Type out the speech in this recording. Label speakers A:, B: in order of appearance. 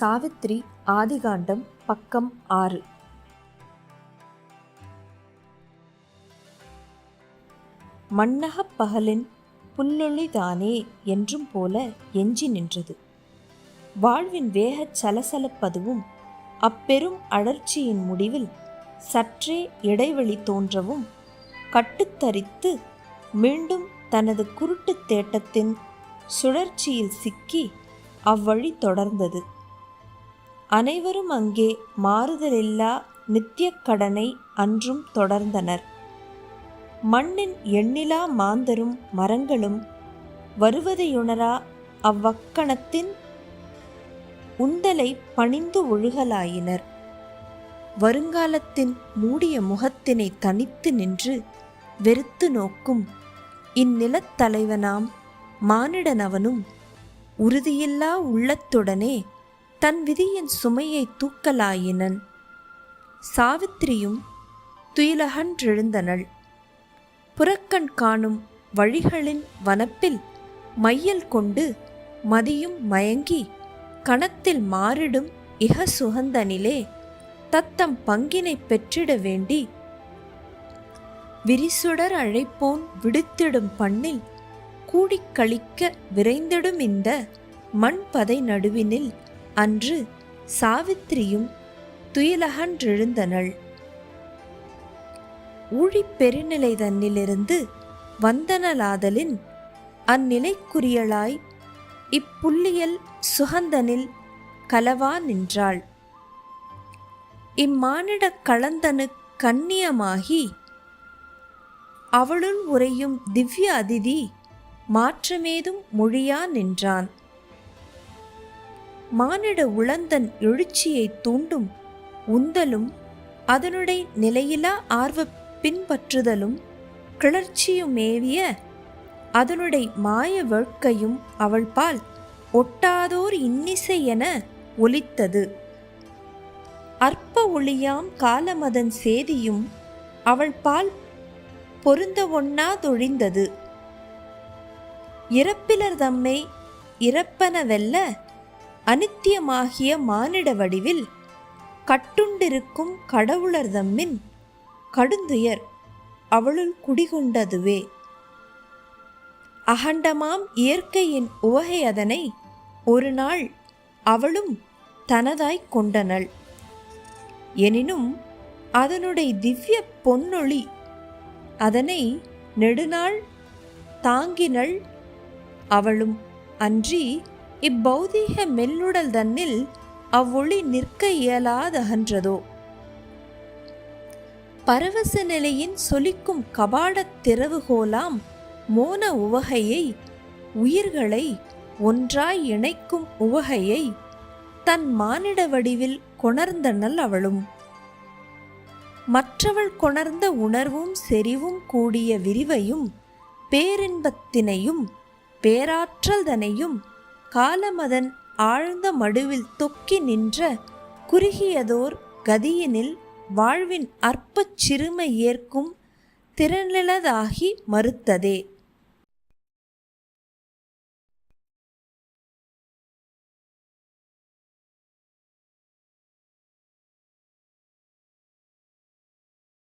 A: சாவித்ரி ஆதிகாண்டம் பக்கம் ஆறு. மன்னகப் பகலின் புல்லொளிதானே என்றும் போல எஞ்சி நின்றது. வாழ்வின் வேகச் சலசலப்பதுவும் அப்பெரும் அடர்ச்சியின் முடிவில் சற்றே இடைவெளி தோன்றவும் கட்டுத்தரித்து மீண்டும் தனது குருட்டுத் தேட்டத்தின் சுழற்சியில் சிக்கி அவ்வழி தொடர்ந்தது. அனைவரும் அங்கே மாறுதலில்லா நித்திய கடனை அன்றும் தொடர்ந்தனர். மண்ணின் எண்ணிலா மாந்தரும் மரங்களும் வருவதையுணரா அவ்வக்கணத்தின் உந்தலை பணிந்து ஒழுகலாயினர். வருங்காலத்தின் மூடிய முகத்தினை தனித்து நின்று வெறுத்து நோக்கும் இந்நிலத்தலைவனாம் மானிடனவனும் உறுதியில்லா உள்ளத்துடனே தன் விதியின் சுமையை தூக்கலாயினன். சாவித்திரியும் துயிலகன்றெழுந்தனள். புறக்கண் காணும் வழிகளின் வனப்பில் மையல் கொண்டு மதியும் மயங்கி கணத்தில் மாறிடும் இக சுகந்தனிலே தத்தம் பங்கினை பெற்றிட வேண்டி விரிசுடர் அழைப்போன் விடுத்திடும் பண்ணில் கூடிக்களிக்க விரைந்திடும் இந்த மண்பதை நடுவினில் அன்று சாவித்திரியும் துயிலகன்றெழுந்தனள். ஊழிப் பெருநிலை தன்னிலிருந்து வந்தனலாதலின் அந்நிலைக்குரியளாய் இப்புள்ளியல் சுகந்தனில் கலவா நின்றாள். இம்மானிடக் களந்தனு கண்ணியமாகி அவளுள் உறையும் திவ்ய அதிதி மாற்றமேதும் மொழியா நின்றான். மானிட உளந்தன் எழுச்சியை தூண்டும் உந்தலும் அதனுடைய நிலையிலா ஆர்வ பின்பற்றுதலும் கிளர்ச்சியுமேவிய அதனுடைய மாய வேட்கையும் அவள் பால் ஒட்டாதோர் இன்னிசை என ஒலித்தது. அற்ப ஒளியாம் காலமதன் சேதியும் அவள் பால் பொருந்த ஒண்ணாதொழிந்தது இறப்பிலர் தம்மை இறப்பனவெல்ல அனித்தியமாகிய மானிட வடிவில் கட்டுண்டிருக்கும் கடவுளர் தம்மின் கடுந்துயர் அவளுள் குடிகொண்டதுவே. அகண்டமாம் இயற்கையின் உவகை அதனை ஒரு நாள் அவளும் தனதாய்க் கொண்டனள். எனினும் அதனுடைய திவ்ய பொன்னொளி அதனை நெடுநாள் தாங்கினள் அவளும் அன்றி இப்பௌதீக மெல்லுடல் தன்னில் அவ்வொளி நிற்க இயலாதகன்றதோ? பரவச நிலையின் சொலிக்கும் கபாடத் திறவுகோலாம் மோன உவகையை உயிர்களை ஒன்றாய் இணைக்கும் உவகையை தன் மானிட வடிவில் கொணர்ந்தனள் அவளும். மற்றவள் கொணர்ந்த உணர்வும் செறிவும் கூடிய விரிவையும் பேரின்பத்தினையும் பேராற்றல்தனையும் காலமதன் ஆழ்ந்த மடுவில் தொக்கி நின்ற குறுகியதோர் கதியினில் வாழ்வின் அற்பச் சிறுமை ஏற்கும் திறனிலதாகி மறுத்ததே.